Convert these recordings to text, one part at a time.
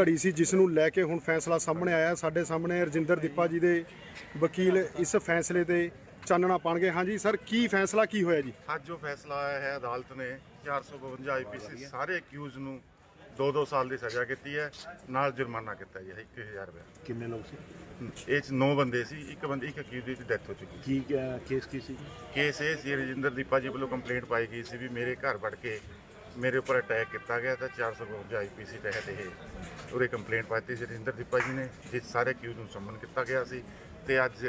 ਘੜੀ ਸੀ ਜਿਸ ਨੂੰ ਲੈ ਕੇ ਹੁਣ ਫੈਸਲਾ ਸਾਹਮਣੇ ਆਇਆ। ਸਾਡੇ ਸਾਹਮਣੇ ਰਜਿੰਦਰ ਦੀਪਾ ਜੀ ਦੇ ਵਕੀਲ ਇਸ ਫੈਸਲੇ ਤੇ ਚਾਨਣਾ ਪਾਣਗੇ। ਹਾਂਜੀ ਸਰ ਕੀ ਫੈਸਲਾ ਕੀ ਹੋਇਆ ਜੀ? ਅੱਜ ਜੋ ਫੈਸਲਾ ਆਇਆ ਹੈ ਅਦਾਲਤ ਨੇ। 452 ਆਈਪੀਸੀ ਸਾਰੇ ਅਕਿਊਜ਼ ਨੂੰ 2-2 ਸਾਲ ਦੀ ਸਜ਼ਾ ਕੀਤੀ ਹੈ। ਨਾਲ ਜੁਰਮਾਨਾ ਕੀਤਾ ਜੀ 1000 ਰੁਪਏ। ਕਿੰਨੇ ਲੋਕ ਸੀ? ਇਹ ਚ 9 ਬੰਦੇ ਸੀ ਇੱਕ ਬੰਦੇ ਇੱਕ ਅਕਿਊਜ਼ ਦੀ ਡੈਥ ਹੋ ਚੁੱਕੀ ਕੀ ਕੇਸ ਕੀ ਸੀ? ਕੇਸ ਇਹ ਸੀ ਰਜਿੰਦਰ ਦੀਪਾ ਜੀ ਵੱਲੋਂ ਕੰਪਲੇਂਟ ਪਾਈ ਗਈ ਸੀ ਵੀ ਮੇਰੇ ਘਰ ਵੜ ਕੇ ਮੇਰੇ ਉੱਪਰ ਅਟੈਕ ਕੀਤਾ ਗਿਆ ਤਾਂ 452 ਆਈਪੀਸੀ ਤਹਿਤ ਇਹ ਉਰੇ ਕੰਪਲੇਂਟ ਪਾਈ ਸੀ। ਰਜਿੰਦਰ ਦੀਪਾ ਜੀ ਨੇ ਜਿਸ ਸਾਰੇ ਅਕਿਊਜ਼ ਨੂੰ ਸੰਮਨ ਕੀਤਾ ਗਿਆ ਸੀ ਤੇ ਅੱਜ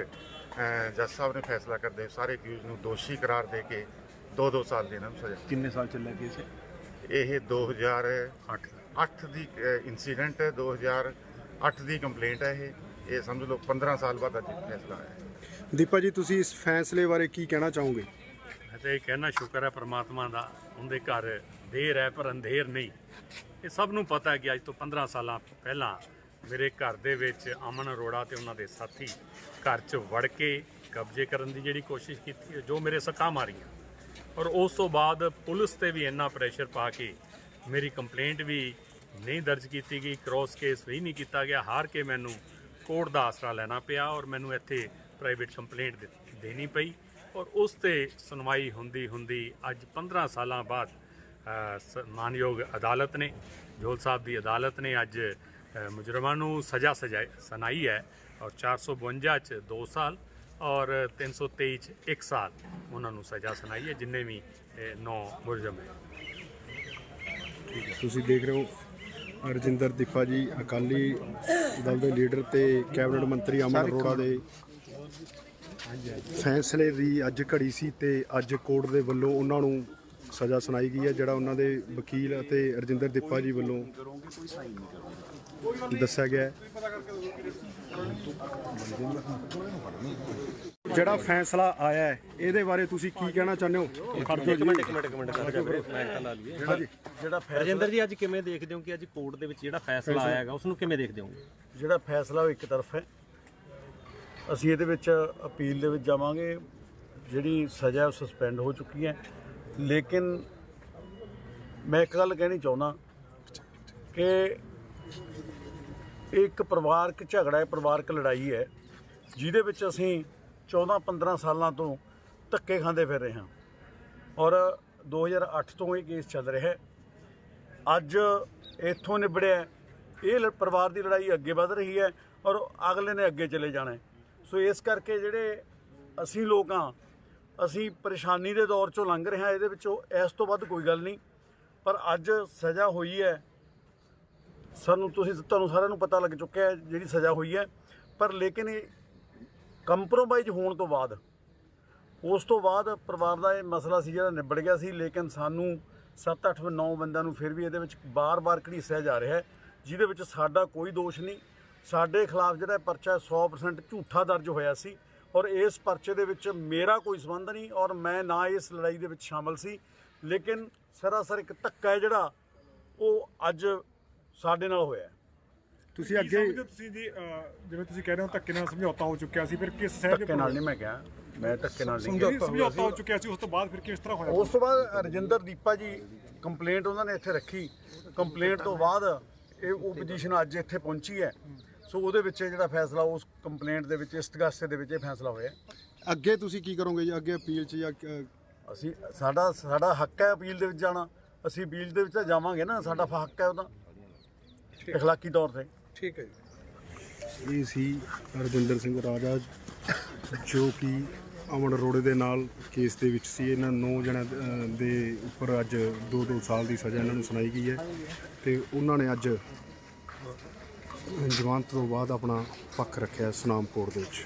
ਜੱਜ ਸਾਹਿਬ ਨੇ ਫੈਸਲਾ ਕਰਦੇ ਸਾਰੇ ਅਕਿਊਜ਼ ਨੂੰ ਦੋਸ਼ੀ ਕਰਾਰ ਦੇ ਕੇ 2-2 ਸਾਲ ਦੀ ਇਹਨਾਂ ਨੂੰ ਸਜ਼ਾ। ਕਿੰਨੇ ਸਾਲ ਚੱਲਿਆ ਕੇਸ ਇਹ? 2008 8 ਦੀ ਇਨਸੀਡੈਂਟ ਹੈ 2008 ਦੀ ਕੰਪਲੇਂਟ ਹੈ ਇਹ। ਇਹ ਸਮਝ ਲਓ 15 ਸਾਲ ਬਾਅਦ ਅੱਜ ਫੈਸਲਾ ਆਇਆ। ਹੈ ਦੀਪਾ ਜੀ ਤੁਸੀਂ ਇਸ ਫੈਸਲੇ ਬਾਰੇ ਕੀ ਕਹਿਣਾ ਚਾਹੋਗੇ? ਮੈਂ ਤਾਂ ਇਹ ਕਹਿਣਾ ਸ਼ੁਕਰ ਹੈ ਪ੍ਰਮਾਤਮਾ ਦਾ ਉਹਦੇ ਘਰ ਅੰਧੇਰ ਹੈ, ਪਰ ਅੰਧੇਰ ਨਹੀਂ। ਇਹ ਸਭ ਨੂੰ ਪਤਾ ਹੈ ਕਿ ਅੱਜ ਤੋਂ 15 ਸਾਲਾਂ ਪਹਿਲਾਂ ਮੇਰੇ ਘਰ ਦੇ ਵਿੱਚ ਅਮਨ ਅਰੋੜਾ ਤੇ ਉਹਨਾਂ ਦੇ ਸਾਥੀ ਘਰ 'ਚ ਵੜ ਕੇ ਕਬਜ਼ੇ ਕਰਨ ਦੀ ਜਿਹੜੀ ਕੋਸ਼ਿਸ਼ ਕੀਤੀ ਜੋ ਮੇਰੇ ਸੱਟਾਂ ਮਾਰੀਆਂ। ਔਰ ਉਸ ਤੋਂ ਬਾਅਦ ਪੁਲਿਸ ਤੇ ਵੀ ਇੰਨਾ ਪ੍ਰੈਸ਼ਰ ਪਾ ਕੇ ਮੇਰੀ ਕੰਪਲੇਂਟ ਵੀ ਨਹੀਂ ਦਰਜ ਕੀਤੀ ਗਈ ਕ੍ਰੋਸ ਕੇਸ ਵੀ ਨਹੀਂ ਕੀਤਾ ਗਿਆ। ਹਾਰ ਕੇ ਮੈਨੂੰ ਕੋਰਟ ਦਾ ਆਸਰਾ ਲੈਣਾ ਪਿਆ ਔਰ ਮੈਨੂੰ ਇੱਥੇ ਪ੍ਰਾਈਵੇਟ ਕੰਪਲੇਂਟ ਦੇ- ਦੇਣੀ ਪਈ। ਔਰ ਉਸ ਤੇ ਸੁਣਵਾਈ ਹੁੰਦੀ ਹੁੰਦੀ ਅੱਜ 15 ਸਾਲਾਂ ਬਾਅਦ ਮਾਨਯੋਗ ਅਦਾਲਤ ਨੇ ਜੋਲ ਸਾਹਿਬ ਦੀ ਅਦਾਲਤ ਨੇ ਅੱਜ ਮੁਜਰਮਾਂ ਨੂੰ ਸਜ਼ਾ ਸਜਾਈ ਸੁਣਾਈ ਹੈ ਔਰ 452 ਚ 2 ਸਾਲ ਔਰ 323 ਚ 1 ਸਾਲ ਉਹਨਾਂ ਨੂੰ ਸਜ਼ਾ ਸੁਣਾਈ ਹੈ ਜਿੰਨੇ ਵੀ 9 ਮੁਲਜ਼ਮ ਹੈ। ਤੁਸੀਂ ਦੇਖ ਰਹੇ ਹੋ ਰਜਿੰਦਰ ਦੀਪਾ ਜੀ ਅਕਾਲੀ ਦਲ ਦੇ ਲੀਡਰ ਤੇ ਕੈਬਨਿਟ ਮੰਤਰੀ ਅਮਨ ਅਰੋੜਾ ਦੇ ਫੈਸਲੇ ਦੀ ਅੱਜ ਘੜੀ ਸੀ ਤੇ ਅੱਜ ਕੋਰਟ ਦੇ ਵੱਲੋਂ ਉਹਨਾਂ ਨੂੰ ਸਜ਼ਾ ਸੁਣਾਈ ਗਈ ਹੈ ਜਿਹੜਾ ਉਹਨਾਂ ਦੇ ਵਕੀਲ ਅਤੇ ਰਜਿੰਦਰ ਦੀਪਾ ਜੀ ਵੱਲੋਂ ਦੱਸਿਆ ਗਿਆ ਹੈ। ਜਿਹੜਾ ਫੈਸਲਾ ਆਇਆ ਹੈ ਇਹਦੇ ਬਾਰੇ ਤੁਸੀਂ ਕੀ ਕਹਿਣਾ ਚਾਹੁੰਦੇ ਹੋ? ਇੱਕ ਮਿੰਟ ਇੱਕ ਮਿੰਟ ਇੱਕ ਮਿੰਟ ਲਾ ਲਈਏ। ਹਾਂਜੀ ਜਿਹੜਾ ਰਜਿੰਦਰ ਜੀ ਅੱਜ ਕਿਵੇਂ ਦੇਖਦੇ ਹੋ ਕਿ ਅੱਜ ਕੋਰਟ ਦੇ ਵਿੱਚ ਜਿਹੜਾ ਫੈਸਲਾ ਆਇਆ ਹੈਗਾ ਉਸ ਨੂੰ ਕਿਵੇਂ ਦੇਖਦੇ ਹੋ ਜਿਹੜਾ ਫੈਸਲਾ ਉਹ ਇੱਕ ਤਰਫ ਹੈ। ਅਸੀਂ ਇਹਦੇ ਵਿੱਚ ਅਪੀਲ ਦੇ ਵਿੱਚ ਜਾਵਾਂਗੇ। ਜਿਹੜੀ ਸਜ਼ਾ ਉਹ ਸਸਪੈਂਡ ਹੋ ਚੁੱਕੀ ਹੈ। ਲੇਕਿਨ ਮੈਂ ਇੱਕ ਗੱਲ ਕਹਿਣੀ ਚਾਹੁੰਦਾ ਕਿ ਇਹ ਇੱਕ ਪਰਿਵਾਰਕ ਝਗੜਾ ਹੈ, ਪਰਿਵਾਰਕ ਲੜਾਈ ਹੈ, ਜਿਹਦੇ ਵਿੱਚ ਅਸੀਂ 14-15 ਸਾਲਾਂ ਤੋਂ ਧੱਕੇ ਖਾਂਦੇ ਫਿਰ ਰਹੇ ਹਾਂ। ਔਰ 2008 ਤੋਂ ਇਹ ਕੇਸ ਚੱਲ ਰਿਹਾ ਹੈ। ਅੱਜ ਇੱਥੋਂ ਨਿਬੜਿਆ ਇਹ ਲ- ਪਰਿਵਾਰ ਦੀ ਲੜਾਈ ਅੱਗੇ ਵਧ ਰਹੀ ਹੈ ਔਰ ਅਗਲੇ ਨੇ ਅੱਗੇ ਚਲੇ ਜਾਣਾ ਸੋ ਇਸ ਕਰਕੇ ਜਿਹੜੇ ਅਸੀਂ ਲੋਕ ਹਾਂ ਅਸੀਂ ਪਰੇਸ਼ਾਨੀ ਦੇ ਦੌਰ ਚੋਂ ਲੰਘ ਰਹੇ ਹਾਂ, ਇਹਦੇ ਵਿੱਚੋਂ ਇਸ ਤੋਂ ਵੱਧ ਕੋਈ ਗੱਲ ਨਹੀਂ। ਪਰ ਅੱਜ ਸਜ਼ਾ ਹੋਈ ਹੈ। ਸਾਨੂੰ ਤੁਸੀਂ ਤੁਹਾਨੂੰ ਸਾਰਿਆਂ ਨੂੰ ਪਤਾ ਲੱਗ ਚੁੱਕਿਆ ਹੈ ਜਿਹੜੀ ਸਜ਼ਾ ਹੋਈ ਹੈ। ਪਰ ਲੇਕਿਨ ਇਹ ਕੰਪਰੋਮਾਈਜ਼ ਹੋਣ ਤੋਂ ਬਾਅਦ, ਉਸ ਤੋਂ ਬਾਅਦ ਪਰਿਵਾਰ ਦਾ ਇਹ ਮਸਲਾ ਸੀ ਜਿਹੜਾ ਨਿਬੜ ਗਿਆ ਸੀ। ਲੇਕਿਨ ਸਾਨੂੰ 7 8 9 ਬੰਦਿਆਂ ਨੂੰ ਫਿਰ ਵੀ ਇਹਦੇ ਵਿੱਚ ਬਾਰ-ਬਾਰ ਘੜੀਸਿਆ ਜਾ ਰਿਹਾ ਹੈ, ਜਿਹਦੇ ਵਿੱਚ ਸਾਡਾ ਕੋਈ ਦੋਸ਼ ਨਹੀਂ। ਸਾਡੇ ਖਿਲਾਫ ਜਿਹੜਾ ਪਰਚਾ 100% ਝੂਠਾ ਦਰਜ ਹੋਇਆ ਸੀ। ਔਰ ਇਸ ਪਰਚੇ ਦੇ ਵਿੱਚ ਮੇਰਾ ਕੋਈ ਸੰਬੰਧ ਨਹੀਂ ਔਰ ਮੈਂ ਨਾ ਇਸ ਲੜਾਈ ਦੇ ਵਿੱਚ ਸ਼ਾਮਲ ਸੀ। ਲੇਕਿਨ ਸਰਾਸਰ ਇੱਕ ਧੱਕਾ ਹੈ ਜਿਹੜਾ ਉਹ ਅੱਜ ਸਾਡੇ ਨਾਲ ਹੋਇਆ ਤੁਸੀਂ ਅੱਗੇ ਤੁਸੀਂ ਜੀ? ਜਿਵੇਂ ਤੁਸੀਂ ਕਹਿ ਰਹੇ ਹੋ ਧੱਕੇ ਨਾਲ ਸਮਝੌਤਾ ਹੋ ਚੁੱਕਿਆ ਸੀ ਫਿਰ ਕਿਸ ਸਹਿਜ ਧੱਕੇ ਨਾਲ ਨਹੀਂ ਮੈਂ ਕਿਹਾ। ਮੈਂ ਧੱਕੇ ਨਾਲ ਨਹੀਂ ਕਿਹਾ। ਸਮਝੌਤਾ ਹੋ ਚੁੱਕਿਆ ਸੀ ਉਸ ਤੋਂ ਬਾਅਦ ਫਿਰ ਕਿਸ ਤਰ੍ਹਾਂ ਹੋਇਆ? ਉਸ ਤੋਂ ਬਾਅਦ ਰਜਿੰਦਰ ਦੀਪਾ ਜੀ ਕੰਪਲੇਂਟ ਉਹਨਾਂ ਨੇ ਇੱਥੇ ਰੱਖੀ। ਕੰਪਲੇਂਟ ਤੋਂ ਬਾਅਦ ਇਹ ਉਹ ਪੋਜੀਸ਼ਨ ਅੱਜ ਇੱਥੇ ਪਹੁੰਚੀ ਹੈ। ਸੋ ਉਹਦੇ ਵਿੱਚ ਇਹ ਜਿਹੜਾ ਫੈਸਲਾ ਉਸ ਕੰਪਲੇਂਟ ਦੇ ਵਿੱਚ ਇਸਤਗਾਸੇ ਦੇ ਵਿੱਚ ਇਹ ਫੈਸਲਾ ਹੋਇਆ। ਅੱਗੇ ਤੁਸੀਂ ਕੀ ਕਰੋਗੇ ਜੀ? ਅੱਗੇ ਅਪੀਲ 'ਚ ਜਾਂ ਅਸੀਂ ਸਾਡਾ ਸਾਡਾ ਹੱਕ ਹੈ ਅਪੀਲ ਦੇ ਵਿੱਚ ਜਾਣਾ। ਅਸੀਂ ਅਪੀਲ ਦੇ ਵਿੱਚ ਤਾਂ ਜਾਵਾਂਗੇ ਨਾ ਸਾਡਾ ਹੱਕ ਹੈ ਉਹਦਾ। ਇਖਲਾਕੀ ਤੌਰ ਤੇ। ਇਹ ਸੀ ਰਜਿੰਦਰ ਸਿੰਘ ਰਾਜਾ ਜੋ ਕਿ ਅਮਨ ਅਰੋੜੇ ਦੇ ਨਾਲ ਕੇਸ ਦੇ ਵਿੱਚ ਸੀ। ਇਹਨਾਂ ਨੌ ਜਣਿਆਂ ਅ, ਦੇ ਉੱਪਰ ਅੱਜ 2-2 ਸਾਲ ਦੀ ਸਜ਼ਾ ਇਹਨਾਂ ਨੂੰ ਸੁਣਾਈ ਗਈ ਹੈ। ਤੇ ਉਹਨਾਂ ਨੇ ਅੱਜ ਜ਼ਮਾਨਤ ਤੋਂ ਬਾਅਦ ਆਪਣਾ ਪੱਖ ਰੱਖਿਆ ਸੁਨਾਮਕੋਟ ਦੇ ਵਿੱਚ।